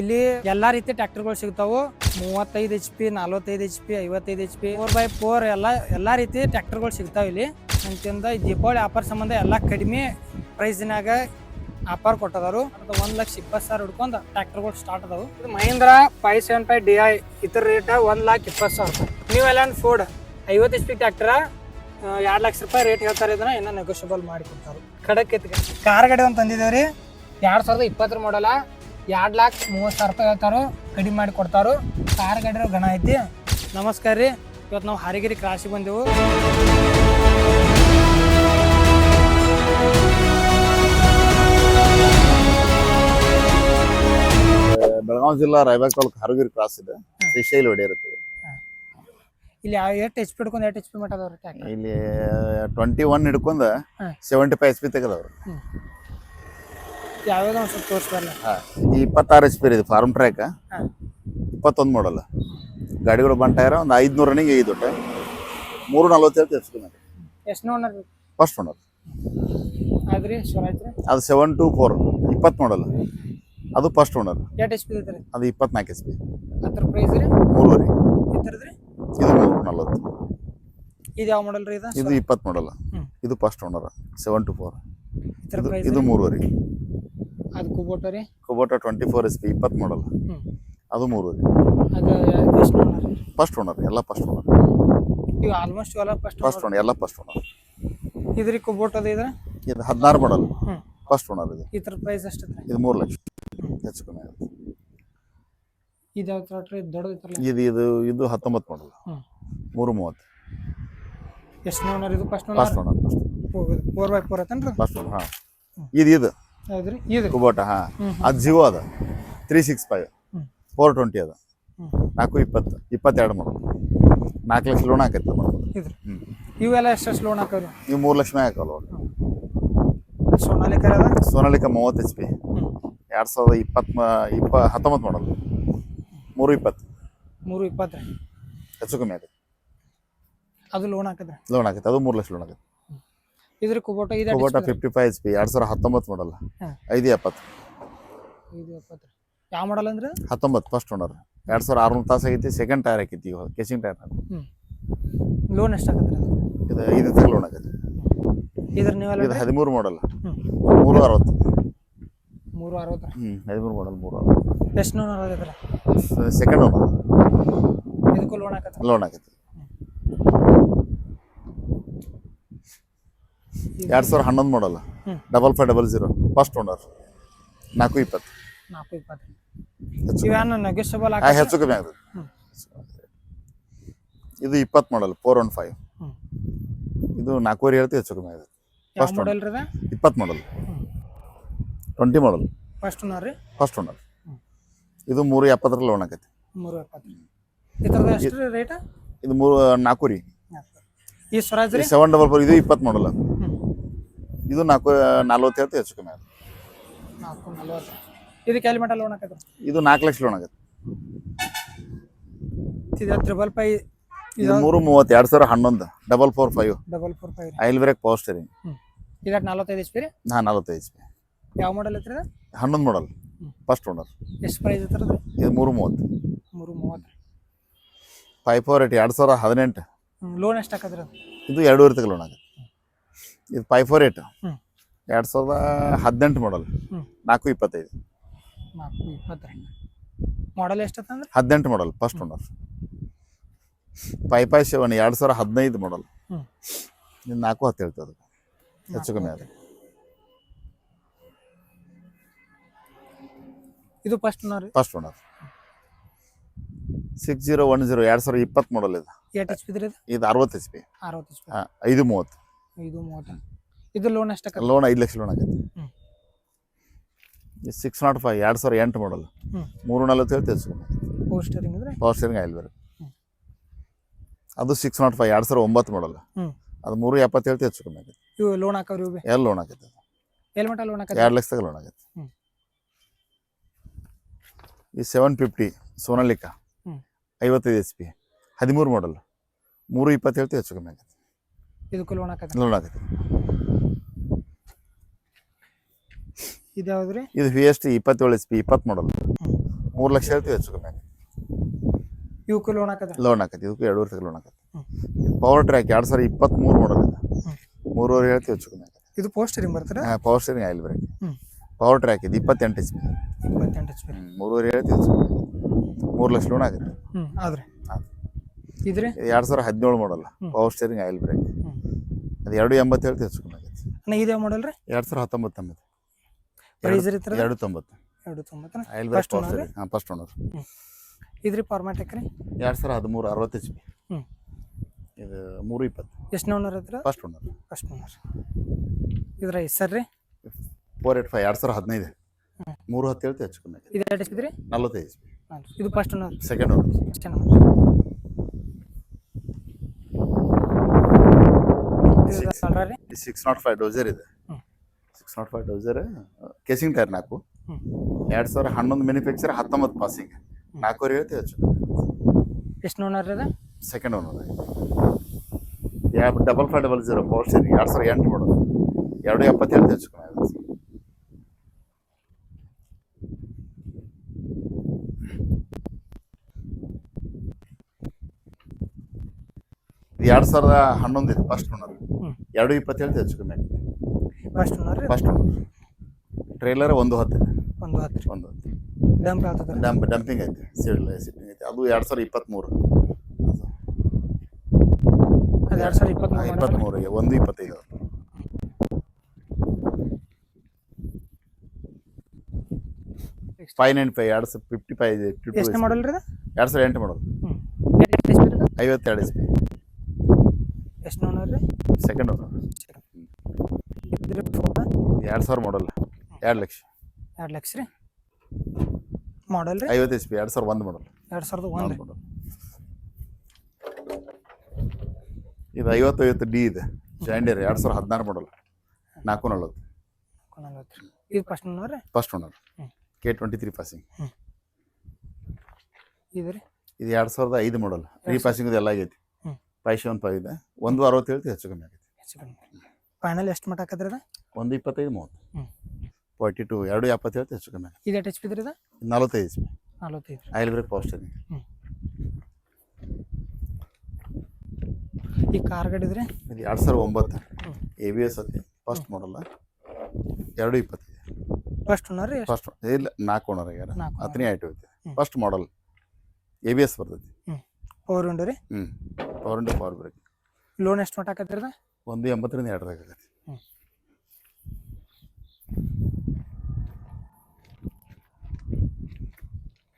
ಇಲ್ಲಿ ಎಲ್ಲಾ ರೀತಿ ಟ್ರ್ಯಾಕ್ಟರ್ಗಳು ಸಿಗ್ತಾವು. ಮೂವತ್ತೈದು ಎಚ್ ಪಿ ನಲ್ವತ್ತೈದು ಎಚ್ ಪಿ ಐವತ್ತೈದು H P four by four ಎಲ್ಲ, ಎಲ್ಲಾ ರೀತಿ ಟ್ರ್ಯಾಕ್ಟರ್ಗಳು ಸಿಗ್ತಾವ ಇಲ್ಲಿ. ಅಂತಿಂದ ದೀಪಾವಳಿ ಆಫರ್ ಸಂಬಂಧ ಎಲ್ಲಾ ಕಡಿಮೆ ಪ್ರೈಸ್ನಾಗ ಆಫರ್ ಕೊಟ್ಟದಾರು. ಒಂದ್ ಲಕ್ಷ ಇಪ್ಪತ್ತು ಸಾವಿರ ಹಿಡ್ಕೊಂಡು ಟ್ರ್ಯಾಕ್ಟರ್ಗಳು ಸ್ಟಾರ್ಟ್ ಅದಾವು. ಇದು Mahindra five seven five D I ಇದ್ರ ರೇಟ್ ಒಂದ್ ಲಾಕ್ ಇಪ್ಪತ್ತು ಸಾವಿರ ರೂಪಾಯಿ. ನ್ಯೂ ಐಲ್ಯಾಂಡ್ ಫೋರ್ಡ್ ಐವತ್ತು ಎಚ್ ಪಿ ಟ್ರ್ಯಾಕ್ಟರ್ ಎರಡು ಲಕ್ಷ ರೂಪಾಯಿ ರೇಟ್ ಹೇಳ್ತಾರೆ ಇದನ್ನ, ಇನ್ನೂ ನೆಗೋಷಿಯಬಲ್ ಮಾಡಿ ಕೊಡ್ತಾರೆ. ಖಡಕ್ ಎತ್ತಿಗೆ ಕಾರ್ ಗಾಡಿ ಒಂದು ತಂದಿದ್ದೇವ್ರಿ ಎರಡು ಸಾವಿರದ ಇಪ್ಪತ್ತರ ಮಾಡಲ್ಲ ಎರಡು ಲಾಕ್ ಮೂವತ್ತು ಸಾವಿರ ರೂಪಾಯಿ ಹೇಳ್ತಾರೋ ಕಡಿಮೆ ಮಾಡಿ ಕೊಡ್ತಾರೋ ಕಾರ್ ಗಾಡಿ ಗಣ ಐತಿ. ನಮಸ್ಕಾರ ರೀ ಇವತ್ತು ನಾವು ಹರಿಗಿರಿ ಕ್ರಾಸಿಗೆ ಬಂದೆವು. ಬೆಳಗಾವಿ ಜಿಲ್ಲಾ ರಾಯಬಾಗ್ ತಾಲೂಕು ಹರಗಿರಿ ಕ್ರಾಸ್ ಇದೆ. ಶ್ರೀಶೈಲ ಹೊಡೆಯಿರುತ್ತೆ ಇಲ್ಲಿ ಎಷ್ಟು ಎಚ್ ಪಿ ಹಿಡ್ಕೊಂಡು ಎಷ್ಟು ಎಚ್ ಪಿ ಮಟ್ಟ ಅದಾವ್ರಿ ಇಲ್ಲಿ ಟ್ವೆಂಟಿ ಒನ್ ಹಿಡ್ಕೊಂಡು. ಸೆವೆಂಟಿ ಫೈವ್ ಎಚ್ ಪಿ ತೆಗೆದವ್ರು. ಒಂದು ಸ್ವಲ್ಪ ಈ ಇಪ್ಪತ್ತಾರು ಎಚ್ ಪಿ ಇದು ಫಾರ್ಮ್ ಟ್ರ್ಯಾಕ್ ಇಪ್ಪತ್ತೊಂದು ಮಾಡಲ್ಲ ಗಾಡಿಗಳು ಬಂಟ ಇರೋ ಒಂದು ಐದುನೂರು ರನ್ನಿಂಗ್ ಐದು ಒಟ್ಟೆ ಮೂರು ನಲ್ವತ್ತೇಳು ಎಷ್ಟು ನೋಡ್ರಿ ಫಸ್ಟ್ ಸ್ವರಾಜ್ ಅದು ಸೆವೆನ್ ಟು ಫೋರ್ ಇಪ್ಪತ್ತು ಮಾಡಲ್ಲ ಅದು ಫಸ್ಟ್ ಓನರ್ ಎಷ್ಟು ಎಚ್ ಪಿ ಐತ್ರಿ ಅದು ಇಪ್ಪತ್ನಾಲ್ಕು ಎಚ್ ಪಿ ಅದ್ರ ಪ್ರೈಸ್ ರೀ? ಮೂರುವರೆ. ಇದ್ರದ್ರಿ ಇದು ಮೂರು ನಲ್ವತ್ತು. ಇದು ಯಾವ ಮಾಡಲ್ ರೀ ಇದು? ಇದು ಇಪ್ಪತ್ತು ಮಾಡಲ್ಲ ಇದು first owner seven two four ಇದು ಮೂರುವರೆ. ಅದು ಕುಬೋಟೋ ರೀ? Kubota twenty four S P ಇಪ್ಪತ್ತು ಮಾಡಲ್ಲ ಅದು ಮೂರುವರೆ ಅದು ಎಷ್ಟು ನೋಡ್ರಿ ಫಸ್ಟ್ ಓನರ್ ಎಲ್ಲ ಫಸ್ಟ್ ಓನರ್ ಇವು ಆಲ್ಮೋಸ್ಟ್ ಎಲ್ಲ ಫಸ್ಟ್ ಫಸ್ಟ್ ಓನರ್ ಎಲ್ಲ ಫಸ್ಟ್ ಓನರ್ ಇದ್ರಿ ಕುಬೋಟ ಅದು ಇದ್ರ? ಇದು ಹದಿನಾರು ಮಾಡಲ್ಲ ಫಸ್ಟ್ ಓನರ್ ಇದು. ಇದ್ರ ಪ್ರೈಸ್ ಎಷ್ಟು ಇದು ಮೂರು ಲಕ್ಷ. ಹೆಚ್ಚು ಕಮ್ಮಿ ಆಗುತ್ತೆ. ಇದು ಯಾವ ಟ್ರಾಕ್ಟ್ರಿ ದೊಡ್ಡದು ಇದು ಇದು ಇದು ಹತ್ತೊಂಬತ್ತು ಮಾಡಲ್ಲ ಮೂರು ಮೂವತ್ತು. ಎಷ್ಟು ಓನರ್ ಇದು first owner first owner four by four ಐತೇನ್ರಿ? ಫಸ್ಟ್ ಓನರ್ ಹಾಂ. ಇದು ಇದು. ಇದು ಕುಬೋಟ ಹಾ. ಅದು ಜಿಯೋ ಅದ. Three six five. Four twenty ಅದ. ನಾಲ್ಕು ಇಪ್ಪತ್ತು. ಇಪ್ಪತ್ತೆರಡು ಮೂರು ನಾಲ್ಕು ಲಕ್ಷ ಲೋನ್ ಹಾಕೈತೆ ಇವೆಲ್ಲ ಎಷ್ಟು ಲೋನ್ ಹಾಕವ್ರಿ? ನೀವು ಮೂರು ಲಕ್ಷ ಮ್ಯಾಗ ಹಾಕಲ್ಲ ಸೋನಾಲಿಕಾ ಸೋನಾಲಿಕ ಮೂವತ್ತು ಎಚ್ ಪಿ ಎರಡು ಸಾವಿರದ ಇಪ್ಪತ್ತು ಇಪ್ಪ ಹತ್ತೊಂಬತ್ತು ಮಾಡೋದು ಮೂರು ಇಪ್ಪತ್ತು. ಮೂರು ಇಪ್ಪತ್ತು ಹೆಚ್ಚು ಕಮ್ಮಿ ಆಗುತ್ತೆ ಅದು ಲೋನ್ ಹಾಕಿದ್ರೆ? ಲೋನ್ ಹಾಕುತ್ತೆ ಅದು ಮೂರು ಲಕ್ಷ ಲೋನ್ ಆಗೈತೆ ಇದ್ರಿ ಕುಬೋಟ ಇದೆ Kubota fifty five H P ಎರಡು ಸಾವಿರ ಹತ್ತೊಂಬತ್ತು ಮಾಡಲ್ಲ ಐದು ಎಪ್ಪತ್ತು. ಇದು ಎಪ್ಪತ್ತು. ಯಾವ ಮಾಡಲ್ಲ ಅಂದ್ರೆ? ಹತ್ತೊಂಬತ್ತು ಫಸ್ಟ್ ಓನರ್ ಎರಡು ಸಾವಿರ ಆರುನೂರು ತಾಸು ಆಗೈತಿ ಸೆಕೆಂಡ್ ಟೈರ್ ಹಾಕೈತಿ ಇವಾಗ ಕೇಸಿಂಗ್ ಟೈರ್ ಲೋನ್ ಎಷ್ಟು ಆಗತ್ತೆ ರೀ ಇದು ಐದು ತಿಂಗಳು ಲೋನ್ ಆಗತ್ತೆ ಇದ್ರ ನೀವೆಲ್ಲ ಇದು ಹದಿಮೂರು ಮಾಡಲ್ಲ ಮೂರು ಅರವತ್ತು. ಮೂರು ಅರವತ್ತು ಹ್ಞೂ ಹದಿಮೂರು ಮಾಡಲ್ ಮೂರು ಅರವತ್ತು. ಎಷ್ಟು ಲೋನ್ ಸೆಕೆಂಡ್ ಓನರ್ ಇದಕ್ಕೂ ಲೋನ್ ಆಗತ್ತೆ ಲೋನ್ ಆಗೈತಿ ಎರಡು ಸಾವಿರ ಹನ್ನೊಂದು model double five double zero first owner ನಾಲ್ಕು ಇಪ್ಪತ್ತು. ನಾಲ್ಕು ಇಪ್ಪತ್ತು. ಹೆಚ್ಚು ಆ, ಕಮ್ಮಿ ಆಗ್ತದೆ ಇದು ಇಪ್ಪತ್ತು ಮಾಡಲ್ ಫೋರ್ ಒನ್ ಫೈವ್ ಇದು ನಾಲ್ಕೂವರೆ ಹೇಳ್ತೀವಿ ಹೆಚ್ಚು ಕಮ್ಮಿ ಆಗುತ್ತೆ ಫಸ್ಟ್ ಮಾಡಲ್ ರೀ ಇಪ್ಪತ್ತು model twenty model first owner ರೀ? ಫಸ್ಟ್ ಓನರ್ ಇದು ಮೂರು ಎಪ್ಪತ್ತರ ಲೋನ್ ಆಕೈತಿ. ಮೂರು ಎಪ್ಪತ್ತು. ಇದ್ರದ್ದು ಎಷ್ಟು ರೀ ರೇಟ್ ಇದು ಮೂರು ನಾಲ್ಕು. ರೀ ಈ ಸ್ವರಾಜ್ ರೀ? ಸೆವೆನ್ ಡಬಲ್ ಫೋರ್ ಇದು ಇಪ್ಪತ್ತು ಮಾಡಲ್ಲ ಇದು ನಾಲ್ಕು ನಲ್ವತ್ತು ಹೇಳ್ತೀವಿ ಹೆಚ್ಚು ಕಮ್ಮಿ ಆಗುತ್ತೆ. ನಾಲ್ಕು ನಲ್ವತ್ತು. ಇದಕ್ಕೆ ಎಲ್ಲಿ ಮಟ್ಟ ಲೋನ್ ಆಗತ್ತೆ ಇದು ನಾಲ್ಕು ಲಕ್ಷ ಲೋನ್ ಆಗತ್ತೆ. ಇದು ತ್ರಿಬಲ್ ಫೈ ಇದು ಮೂರು ಮೂವತ್ತು ಎರಡು ಸಾವಿರ ಹನ್ನೊಂದು double four five. Double four five oil brake power steering ಇದಕ್ಕೆ ನಲ್ವತ್ತೈದು ಎಚ್ ಪಿ ರೀ? ಹಾಂ ನಲ್ವತ್ತೈದು ಎಚ್ ಪಿ ಯಾವ ಮಾಡಲ್ ಐತ್ರಿ ಹನ್ನೊಂದು ಮಾಡಲ್ ಫಸ್ಟ್ ಓನರ್ ಎಷ್ಟು ಪ್ರೈಸ್ ಐತ್ರಿ ಇದು ಮೂರು ಮೂವತ್ತು. ಮೂರು ಮೂವತ್ತು. ಫೈವ್ ಫೋರ್ ಏಟ್ ಎರಡು ಸಾವಿರ ಹದಿನೆಂಟು. ಲೋನ್ ಎಷ್ಟು ಹಾಕದ್ರಿ ಇದು ಎರಡೂವರೆ ತಗ ಲೋನ್ ಆಗತ್ತೆ. ಇದು ಫೈವ್ ಫೋರ್ ಏಟ್ ಎರಡು ಸಾವಿರದ ಹದಿನೆಂಟು ಮಾಡಲ್ ನಾಲ್ಕು ಇಪ್ಪತ್ತೈದು. ನಾಲ್ಕು ಇಪ್ಪತ್ತು ಮಾಡಲ್ ಎಷ್ಟು ಅಂದ್ರೆ? ಹದಿನೆಂಟು model first owner five five seven ಎರಡು ಸಾವಿರ ಹದಿನೈದು ಮಾಡಲ್ ಇದು ನಾಲ್ಕು ಹತ್ತು ಹೇಳ್ತದೆ ಹೆಚ್ಚು ಕಮ್ಮಿ ಅದು ಇದು first owner first owner six zero one zero ಎರಡು ಸಾವಿರ ಇಪ್ಪತ್ತು ಮಾಡಲ್ ಇದು. ಎಚ್ ಪಿ ಇದು ಇದು ಅರವತ್ತು ಎಚ್ ಪಿ ಅರವತ್ತು ಐದು ಮೂವತ್ತು. ಇದು ಮೂವತ್ತ. ಇದು ಲೋನ್ ಎಷ್ಟು ಲೋನ್ ಐದು ಲಕ್ಷ ಲೋನ್ ಆಗುತ್ತೆ ಸಿಕ್ಸ್ ನಾಟ್ ಫೈವ್ ಎರಡು ಸಾವಿರ ಎಂಟು ಮಾಡಲ್ ಮೂರು ನಲ್ವತ್ತು ಹೇಳ್ತೀವಿ ಹೆಚ್ಚು ಕಮ್ಮಿ ಸ್ಟೇರಿಂಗ್ ಅಂದ್ರೆ ಪವರ್ ಸ್ಟೇರಿಂಗ್ ಆಯಿಲ್ ಬೇರೆ. ಅದು ಸಿಕ್ಸ್ ನಾಟ್ ಫೈವ್ ಎರಡು ಸಾವಿರ ಒಂಬತ್ತು ಮಾಡಲ್ಲ ಅದು ಮೂರು ಎಪ್ಪತ್ತು ಹೇಳ್ತೀವಿ ಹೆಚ್ಚು ಕಮ್ಮಿ ಆಗೈತೆ ಇವು ಲೋನ್ ಹಾಕೋರು ಇವು ಎಲ್ಲ ಲೋನ್ ಆಗುತ್ತೆ ಎಲ್ಲಿ ಮಟ್ಟ ಲೋನ್ ಹಾಕತ್ತೆ ಎರಡು ಲಕ್ಷದಾಗ ಲೋನ್ ಆಗುತ್ತೆ ಈ ಸೆವೆನ್ ಫಿಫ್ಟಿ ಸೋನಾಲಿಕಾ. ಐವತ್ತೈದು ಎಚ್ ಪಿ ಹದಿಮೂರು ಮಾಡಲ್ ಮೂರು ಇಪ್ಪತ್ತು ಹೇಳ್ತೀವಿ ಹೆಚ್ಚು ಕಮ್ಮಿ ಆಗೈತೆ ಇದಕ್ಕೂ ಲೋನ್ ಹಾಕತ್ತೆ ಲೋನ್ ಆಗೈತೆ ಇದು ಯಾವ್ದು ರೀ ಇದು ವಿ ಎಸ್ ಟಿ ಇಪ್ಪತ್ತೇಳು ಎಚ್ ಪಿ ಇಪ್ಪತ್ತು ಮಾಡಲ್ ಮೂರು ಲಕ್ಷ ಹೇಳ್ತೀವಿ ಹೆಚ್ಚು ಕಮ್ಮಿ ಆಗತ್ತೆ ಇವಕ್ಕೂ ಲೋನ್ ಹಾಕದ್ರಿ ಲೋನ್ ಆಕತಿ ಇದಕ್ಕೂ ಎರಡೂವರೆ ತಗ ಲೋನ್ ಆಕತಿ ಇದು ಪವರ್ ಟ್ರ್ಯಾಕ್ ಎರಡು ಸಾವಿರ ಇಪ್ಪತ್ತ್ಮೂರು ಮಾಡಲ್ ಇದೆ. ಮೂರುವರೆ ಹೇಳ್ತೀವಿ ಹೆಚ್ಚು ಕಮ್ಮಿ ಆಗತ್ತೆ ಇದು ಪೋಸ್ಟರಿಂಗ್ ಬರ್ತಾರೆ ಹಾಂ power steering oil brake. Power track ಇದು ಇಪ್ಪತ್ತೆಂಟು ಎಚ್ ಪಿ ಇಪ್ಪತ್ತೆಂಟು ಎಚ್ ಪಿ ಮೂರುವರೆ ಹೇಳ್ತೀವಿ ಹೆಚ್ಚು ಕಮ್ಮಿ ಮೂರು ಲಕ್ಷ ಲೋನ್ ಆಗುತ್ತೆ ಹ್ಞೂ ಆದರೆ? ಇದ್ರೆ? ಎರಡು ಸಾವಿರ ಹದಿನೇಳು ಮಾಡಲ್ಲ ಪವರ್ ಸ್ಟೇರಿಂಗ್ ಆಯಿಲ್ ಬ್ರೇಕ್ ಅದು ಎರಡು ಎಂಬತ್ತು ಹೇಳ್ತಿ ಹೆಚ್ಚು ಕಮ್ಮಿ ಆಗತ್ತೆ ಅಣ್ಣ ಇದೇ ಮಾಡಲ್ ರೀ? ಎರಡು ಸಾವಿರ ಹತ್ತೊಂಬತ್ತು ಎಂಬತ್ತು ಪ್ರೈಸ್ ಎರಡು ತೊಂಬತ್ತು. ಎರಡು ತೊಂಬತ್ತು ಐಲ್ ಬ್ರೇಕ್ First ರೀ? ಹಾಂ ಫಸ್ಟ್ ಓನರ್ ಇದ್ರಿ ಫಾರ್ಮ್ಯಾಟ್ ರೀ? ಎರಡು ಸಾವಿರ ಹದಿಮೂರು ಅರವತ್ತು ಎಚ್ ಪಿ ಹ್ಞೂ ಇದು ಮೂರು ಇಪ್ಪತ್ತು. ಎಷ್ಟು ಓನರ್ ಐತ್ರಿ ಫಸ್ಟ್ ಓನರ್ ಫಸ್ಟ್ ಓನರ್ ಇದ್ರ ಸರ್ ರೀ? ಫೋರ್ ಏಟ್ ಫೈವ್ ಎರಡು ಸಾವಿರ ಹದಿನೈದು. ಮೂರು ಹತ್ತು ಹೇಳ್ತೀವಿ ಹೆಚ್ಚು ಕಮ್ಮಿ ಇದು ಎರಡು ಎಷ್ಟಿದ್ರಿ ನಲ್ವತ್ತೈದು ಇದು first owner second owner second owner ರೀ ಸಿಕ್ಸ್ ನಾಟ್ ಫೈವ್ ಡೋಸರ್ ಇದೆ. Six naught five dozer casing tyre ನಾಲ್ಕು. ಎರಡು ಸಾವಿರ ಹನ್ನೊಂದು ಮ್ಯಾನುಫ್ಯಾಕ್ಚರ್ ಹತ್ತೊಂಬತ್ತು ಪಾಸಿಂಗ್ ನಾಲ್ಕೂವರೆ ಹೇಳ್ತೀವಿ ಹೆಚ್ಚು. ಎಷ್ಟು ಓನರ್ ಅದ ಸೆಕೆಂಡ್ ಓನರ್ ಎರಡು double five double zero power steering ಎರಡು ಸಾವಿರ ಎಂಟು ಮಾಡೋದು ಎರಡು ಎಪ್ಪತ್ತೆರಡು ಹೆಚ್ಚು ಇದು ಎರಡು ಸಾವಿರದ ಹನ್ನೊಂದು ಇದೆ ಫಸ್ಟ್ ಓನರ್. ಎರಡು ಇಪ್ಪತ್ತು ಹೇಳ್ತೀವಿ ಹೆಚ್ಚು ಕಮ್ಮಿ ಆಗುತ್ತೆ ಫಸ್ಟ್ ಫಸ್ಟ್ ಟ್ರೇಲರ್ ಒಂದು ಹತ್ತು. ಒಂದು ಹತ್ತು ರೀ. ಒಂದು ಹತ್ತು. ಡಂಪ್ ಆಗ್ತದ ಡಂಪ್ ಡಂಪಿಂಗ್ ಐತೆ ಸಿಡಿಲ್ ಸಿಟ್ಟಿಂಗ್ ಐತೆ. ಅದು ಎರಡು ಸಾವಿರ ಇಪ್ಪತ್ತ್ಮೂರು ಅದು ಎರಡು ಸಾವಿರ ಇಪ್ಪತ್ತ್ಮೂರು ಮಾಡಲ್ ಇಪ್ಪತ್ತ್ಮೂರಿಗೆ ಒಂದು ಇಪ್ಪತ್ತೈದು ಫೈವ್ ನೈನ್ ಫೈವ್ ಎರಡು ಸಾವಿರ ಫಿಫ್ಟಿ ಫೈವ್ ಎಷ್ಟು ಮಾಡಲ್ ರೀ ಅದು? ಎರಡು ಸಾವಿರ ಎಂಟು ರೀ ಐವತ್ತೆರಡು ಎಚ್ ಪಿ ಸೆಕೆಂಡ್ ಎರಡು ಸಾವಿರ ಮಾಡಲ್ಲ ಎರಡು ಲಕ್ಷ. ಎರಡು ಲಕ್ಷ ರೀ. ಮಾಡಲ್ ರೀ? ಐವತ್ತು ಎಚ್ ಪಿ ಎರಡು ಸಾವಿರ ಒಂದು ಮಾಡಲ್ ಎರಡು ಸಾವಿರದ ಒಂದು ಮಾಡಲ್ ಇದು ಐವತ್ತು ಐವತ್ತು ಡಿ ಇದೆ. ಜಾಂಡಿಯರ್ ಎರಡು ಸಾವಿರ ಹದಿನಾರು ಮಾಡಲ್ ನಾಲ್ಕು ನಲ್ವತ್ತು. ಇದು ಫಸ್ಟ್ ಓನರ್ ರೀ first owner. K twenty three passing ಇದು ರೀ? ಇದು ಎರಡು ಸಾವಿರದ ಐದು ಮಾಡಲ್ ರೀ ಪಾಸಿಂಗ್ ಎಲ್ಲ ಆಗೈತಿ. ಫೈವ್ ಸೆವೆನ್ ಫೈವ್ ಇದೆ ಒಂದು ಅರವತ್ತು ಹೇಳ್ತೀವಿ ಹೆಚ್ಚು ಕಮ್ಮಿ ಆಗಿದೆ. ಹೆಚ್ಚು ಕಮ್ಮಿ. ಫೈನಲ್ ಎಷ್ಟು ಮಟ್ಟ ಹಾಕಿದ್ರೆ ಒಂದು ಇಪ್ಪತ್ತೈದು ಮೂವತ್ತು. ಫಾರ್ಟಿ ಟು ಎರಡು ಎಪ್ಪತ್ತು ಹೇಳ್ತೀವಿ ಹೆಚ್ಚು ಕಮ್ಮಿ ಆಗಿದೆ. ಇದು ಎಚ್ ಪಿ ಇದ್ರಿ ನಲವತ್ತೈದು ಎಚ್ ಪಿ ನಲ್ವತ್ತೈದು. ಆಯಿಲ್ ಬ್ರೇಕ್ ಪೋಸ್ಟ್ ಇದೆ ಈ ಕಾರ್ ಗಡಿದ್ರೆ ಇದು ಎರಡು ಸಾವಿರದ ಒಂಬತ್ತು. ಎ ಬಿ ಎಸ್ ಅತಿ ಫಸ್ಟ್ ಮಾಡಲ್ಲ ಎರಡು ಇಪ್ಪತ್ತೈದು. ಫಸ್ಟ್ ಓನರ್ ಫಸ್ಟ್ ಇಲ್ಲ ನಾಲ್ಕು ಓನರ್ ಆಗ್ಯಾರ. ಹತ್ತನೇ ಐಟು ಐತಿ. First model A B S ಬರ್ತೈತಿ. ಫೋರ್ ಹ್ಞೂ power into power brake loan ಎಷ್ಟು ಮಟ್ಟ ಹಾಕತ್ರಿ ಅದು ಒಂದು ಎಂಬತ್ತರಿಂದ ಎರಡರಾಗ ಆಗತ್ತೆ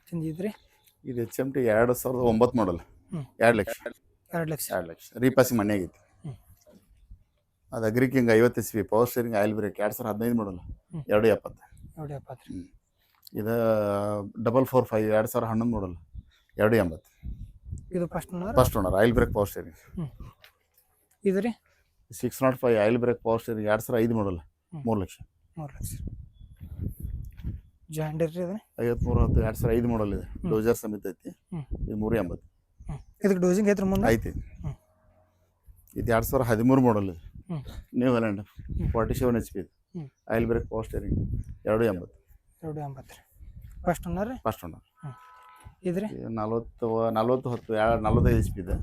ಚಂದಿದ್ರಿ ಇದು ಎಚ್ ಎಂ ಟಿ ಎರಡು ಸಾವಿರದ ಒಂಬತ್ತು ಮಾಡಲ್. ಎರಡು ಲಕ್ಷ. ಎರಡು ಲಕ್ಷ. ಎರಡು ಲಕ್ಷ. ರೀಪಾಸಿಂಗ್ ಮನೆ ಆಗೈತಿ. ಅದು ಅಗ್ರಿಕಿಂಗ್ ಐವತ್ತು S P power steering oil brake ಎರಡು ಸಾವಿರದ ಹದಿನೈದು ಮಾಡಲ್ಲ ಎರಡು ಎಪ್ಪತ್ತು. ಎರಡು ಎಪ್ಪತ್ತು. ಇದು ಡಬಲ್ ಫೋರ್ ಫೈವ್ ಎರಡು ಸಾವಿರ ಹನ್ನೊಂದು ಮಾಡಲ್ಲ ಎರಡು ಎಂಬತ್ತು. ಇದು first owner first owner oil brake power steering ಇದು ರೀ? Six nought five oil brake power steering ಎರಡು ಸಾವಿರ ಐದು ಮಾಡಲ್ಲ ಮೂರು ಲಕ್ಷ. ಮೂರು ಲಕ್ಷ. ಜಾಂಡರ್ ರೀ ಅದು ಐವತ್ಮೂರು ಹತ್ತು ಎರಡು ಸಾವಿರ ಐದು ಮಾಡಲ್ ಇದೆ. ಡೋಜರ್ ಸಮೇತ ಐತಿ. ಇದು ಮೂರು ಎಂಬತ್ತು. ಇದಕ್ಕೆ ಡೋಸಿಂಗ್ ಐತ್ರಿ ಮುಂದೆ? ಐತಿ. ಇದು ಎರಡು ಸಾವಿರ ಹದಿಮೂರು ಮಾಡಲ್ ಇದೆ. New Holland forty seven H P ಇದು. ಆಯಿಲ್ ಬ್ರೇಕ್ ಪವರ್ ಸ್ಟೇರಿಂಗ್ ಎರಡು ಎಂಬತ್ತು. ಎರಡು ಎಂಬತ್ತು ರೀ. ಫಸ್ಟ್ ಓನರ್ ರೀ? ಫಸ್ಟ್ ಓನರ್ ಇದು ರೀ ಇದು ನಲ್ವತ್ತು ನಲ್ವತ್ತು ಹತ್ತು ಎರಡು ನಲ್ವತ್ತೈದು ಎಚ್ ಪಿ ಇದೆ.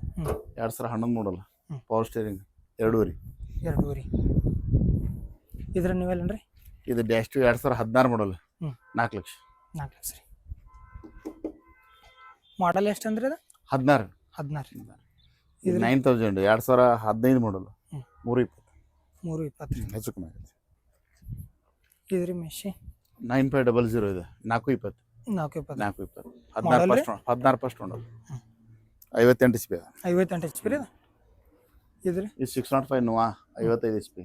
ಎರಡು ಸಾವಿರ ಹನ್ನೊಂದು ಮಾಡಲ್ಲ. ಪವರ್ ಸ್ಟೇರಿಂಗ್ ಎರಡೂವರೆ. ಎರಡೂವರೆ. ಇದ್ರ ರೀ ಇದು ಡ್ಯಾಶ್ ಟು ಎರಡು ಸಾವಿರ ಹದಿನಾರು ಮಾಡಲ್ಲ ನಾಲ್ಕು ಲಕ್ಷ. ನಾಲ್ಕು ಲಕ್ಷ ರೀ. ಮಾಡಲ್ ಎಷ್ಟು ಅಂದ್ರೆ ಅದು? ಹದಿನಾರು. ಹದಿನಾರು. ಇದು ನೈನ್ ತೌಸಂಡ್ ಎರಡು ಸಾವಿರ ಹದಿನೈದು ಮಾಡಲ್ಲ. ಮೂರು ಇಪ್ಪತ್ತು. ಮೂರು ಇಪ್ಪತ್ತು ಹೆಚ್ಚು ಕಮ್ಮಿ ಆಗುತ್ತೆ. ಇದ್ರಿ ಮೆಷಿ ನೈನ್ ಫೈವ್ ಡಬಲ್ ಜೀರೋ ಇದೆ. ನಾಲ್ಕು ಇಪ್ಪತ್ತು. ನಾಲ್ಕು ಇಪ್ಪತ್ತು. ನಾಲ್ಕು ಇಪ್ಪತ್ತು. ಹದಿನಾರು? ಫಸ್ಟ್ ಹದಿನಾರು ಫಸ್ಟ್ ಉಂಡು ಹ್ಮ್. ಐವತ್ತೆಂಟು ಎಚ್ ಪಿ ಐವತ್ತೆಂಟು ಎಚ್ ಪಿ ರೀ ಅದು? ಇದು ರೀ ಇದು ಸಿಕ್ಸ್ ನಾಟ್ ಫೈವ್ ನೋವಾ? ಐವತ್ತೈದು ಎಚ್ ಪಿ.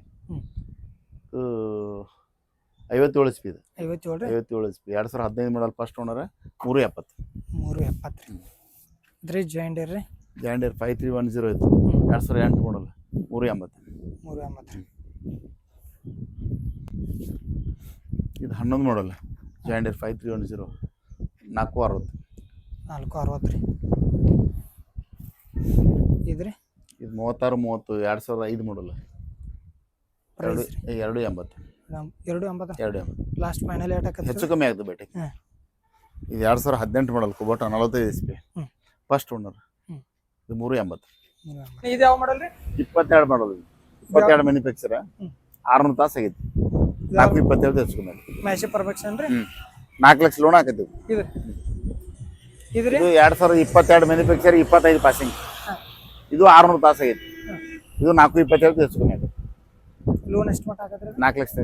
ಐವತ್ತೇಳು ಎಚ್ ಪಿ ಇದು. ಐವತ್ತೇಳು ಐವತ್ತೇಳು ಎಚ್ ಪಿ ಎರಡು ಸಾವಿರ ಹದಿನೈದು ಮಾಡಲ್ ಫಸ್ಟ್ ಓನರ್ ಮೂರು ಎಪ್ಪತ್ತು. ಮೂರು ಎಪ್ಪತ್ತು ರೀ. ಇದ್ರಿ ಜಾಯಿಂಡರ್ ರೀ? John Deere five three one zero ಇತ್ತು ಎರಡು ಸಾವಿರ ಎಂಟು ಮಾಡಲ್ ಮೂರು ಎಂಬತ್ತು. ಮೂರು ಎಂಬತ್ತು ರೀ. ಇದು ಹನ್ನೊಂದು model John Deere five three one zero ನಾಲ್ಕು ಅರವತ್ತು. ನಾಲ್ಕು ಅರವತ್ತು ರೀ. ಇದು ರೀ ಇದು ಮೂವತ್ತಾರು ಮೂವತ್ತು ಎರಡು ಸಾವಿರದ ಐದು ಮಾಡಲ್ಲ ಎರಡು ಪ್ರೈಸ್ ಎರಡು ಎಂಬತ್ತು. ಎರಡು ಎಂಬತ್ತು? ಎರಡು ಎಂಬತ್ತು. ಲಾಸ್ಟ್ ಫೈನಲ್ ಏಟ್ ಹಾಕಿ ಹೆಚ್ಚು ಕಮ್ಮಿ ಆಗ್ತದೆ ಬೇಟೆ ಹಾಂ ಇದು ಎರಡು ಸಾವಿರ ಹದಿನೆಂಟು ಮಾಡಲ್ ಕುಬೋಟ ನಲವತ್ತೈದು ಎಸ್ ಪಿ ಹ್ಮ್. ಫಸ್ಟ್ ಓನರ್ ಹ್ಮ್. ಇದು ಮೂರು ಎಂಬತ್ತು. ಇದು ಯಾವ ಮಾಡಲ್ ರೀ? ಇಪ್ಪತ್ತೆರಡು ಮಾಡೋದು ಇಪ್ಪತ್ತೆರಡು ಮ್ಯಾನುಫ್ಯಾಕ್ಚರ ಹ್ಮ್. ಆರ್ನೂರು ತಾಸು ಆಗೈತಿ. ನಾಲ್ಕು ಇಪ್ಪತ್ತೇಳು ಕಮ್ಮಿ ಮ್ಯಾಶಿ ಪರ್ಫೆಕ್ಷನ್ ರೀ? ಹ್ಞೂ ನಾಲ್ಕು ಲಕ್ಷ ಲೋನ್ ಹಾಕತ್ತೀವಿ ಇದು. ಇದು ಎರಡ್ ಸಾವಿರದ ಇಪ್ಪತ್ತೆರಡು ಮ್ಯಾನುಫ್ಯಾಕ್ಚರ್ ಇಪ್ಪತ್ತೈದು ಪಾಸಿಂಗ್ ಇದು ಆರ್ನೂರು ತಾಸು ಆಗೈತಿ. ಇದು ನಾಲ್ಕು ಇಪ್ಪತ್ತೆರಡು ತೆಗೆಸ್ಕೊಂಡೆ ಲೋನ್ ಎಷ್ಟು ಮಟ್ಟ ನಾಲ್ಕು ಲಕ್ಷ